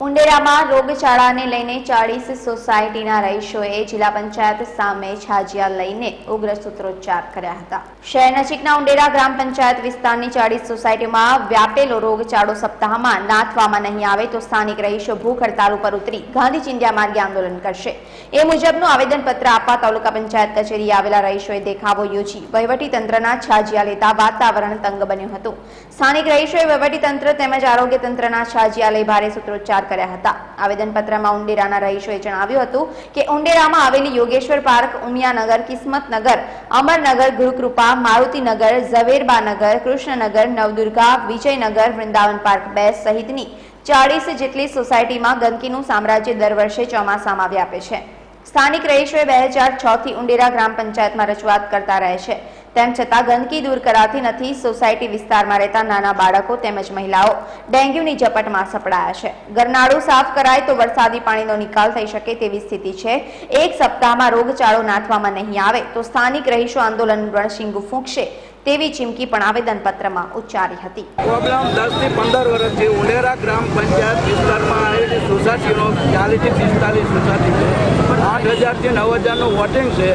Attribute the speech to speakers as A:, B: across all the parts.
A: ઉંડેરામાં રોગચાળાને લઈને ચાળીસ સોસાયટીના રહીશોએ જિલ્લા પંચાયત સામે છાજિયા લઈને ઉગ્ર સૂત્રોચ્ચાર કર્યા હતા. શહેર નજીકના ઉંડેરા ગ્રામ પંચાયત વિસ્તારની ચાળીસ સોસાયટીમાં વ્યાપેલો રોગચાળો સપ્તાહમાં નાથવામાં નહીં આવે તો સ્થાનિક રહીશો ભૂખ હડતાલ ઉપર ઉતરી ગાંધી ચિંધ્યા માર્ગે આંદોલન કરશે. એ મુજબનું આવેદનપત્ર આપવા તાલુકા પંચાયત કચેરી આવેલા રહીશોએ દેખાવો યોજી વહીવટી તંત્રના છાજિયા લેતા વાતાવરણ તંગ બન્યું હતું. સ્થાનિક રહીશોએ વહીવટી તંત્ર તેમજ આરોગ્ય તંત્રના છાજિયા લઈ ભારે સૂત્રોચ્ચાર કર્યા હતા. આવેદનપત્રમાં ઉંડેરાના રહીશોએ જણાવ્યું હતું કે ઉંડેરામાં આવેલી યોગેશ્વર પાર્ક, ઉમિયાનગર, કિસ્મતનગર, અમરનગર, ગુરુકૃપા, મારુતિનગર, ઝવેરબાનગર, કૃષ્ણનગર, નવદુર્ગા, વિજયનગર, વૃંદાવન પાર્ક બે સહિતની ચાળીસ જેટલી સોસાયટીમાં ગંદકીનું સામ્રાજ્ય દર વર્ષે ચોમાસામાં વ્યાપે છે. સ્થાનિક રહીશોએ બે હજાર છ થી ઉંડેરા ગ્રામ પંચાયતમાં રજૂઆત કરતા રહે છે. તેમ છતાં ગંદકી દૂર કરાતી નથી, સોસાયટી વિસ્તારમાં રહેતા નાના બાળકો તેમજ મહિલાઓ ડેન્ગ્યુની ઝપટમાં સપડાયા છે. ગરનાળું સાફ કરાય તો વરસાદી પાણીનો નિકાલ થઈ શકે તેવી સ્થિતિ છે. એક સપ્તાહમાં રોગચાળો નાથવામાં નહીં આવે તો સ્થાનિક રહીશો આંદોલન રણશીંગુ ફૂંકશે તેવી ચીમકી પણ આવેદનપત્રમાં ઉચ્ચારી હતી.
B: પ્રોબ્લેમ દસથી પંદર વર્ષથી ઉંડેરા ગ્રામ પંચાયત વિસ્તારમાં આવેલી સોસાયટીનો ચાલીસથી પિસ્તાલીસ સોસાયટી છે. આઠ હજારથી નવ હજારનું વોટિંગ છે.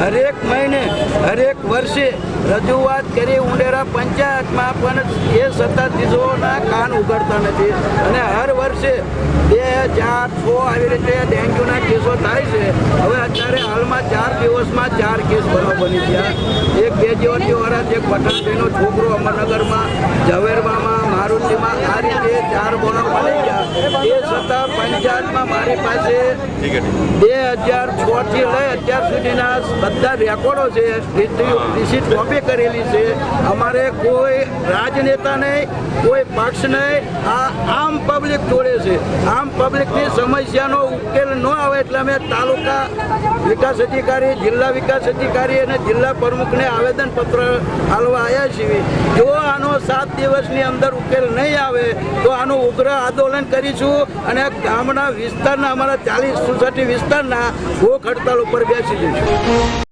B: હરેક મહિને, હરેક વર્ષે રજૂઆત કરી ઉંડેરા પંચાયતમાં પણ એ સત્તાધીશોના કાન ઉઘડતા નથી. અને હર વર્ષે બે ચાર છ આવી રીતે ડેન્ગ્યુના કેસો થાય છે. હવે અત્યારે હાલમાં ચાર દિવસમાં ચાર કેસ બનાવ બની ગયા. એક બે દિવસથી વર્ષ એક પઠાણભાઈનો છોકરો અમરનગરમાં, ઝવેરબામાં, મારુતિમાં, આ રીતે ચાર બનાવ બની ગયા. એ છતાં પંચાયતમાં મારી પાસે બે હજાર છ થી લઈ અત્યાર સુધીના બધા રેકોર્ડો છે રિસીટ કોપી કરેલી છે. અમારે કોઈ રાજનેતા નહીં કોઈ પક્ષ નહીં આ આમ પબ્લિક જોડે છે. આમ પબ્લિકની સમસ્યાનો ઉકેલ ન આવે એટલે અમે તાલુકા વિકાસ અધિકારી જિલ્લા વિકાસ અધિકારી અને જિલ્લા પ્રમુખને આવેદનપત્ર હાલવા આવ્યા છીએ. જો આનો સાત દિવસની અંદર ઉકેલ નહીં આવે તો આનું ઉગ્ર આંદોલન કરીશું અને ગામના વિસ્તારના અમારા ચાલીસ સોસાયટી વિસ્તારના ભૂખ હડતાલ ઉપર બેસી જઈશું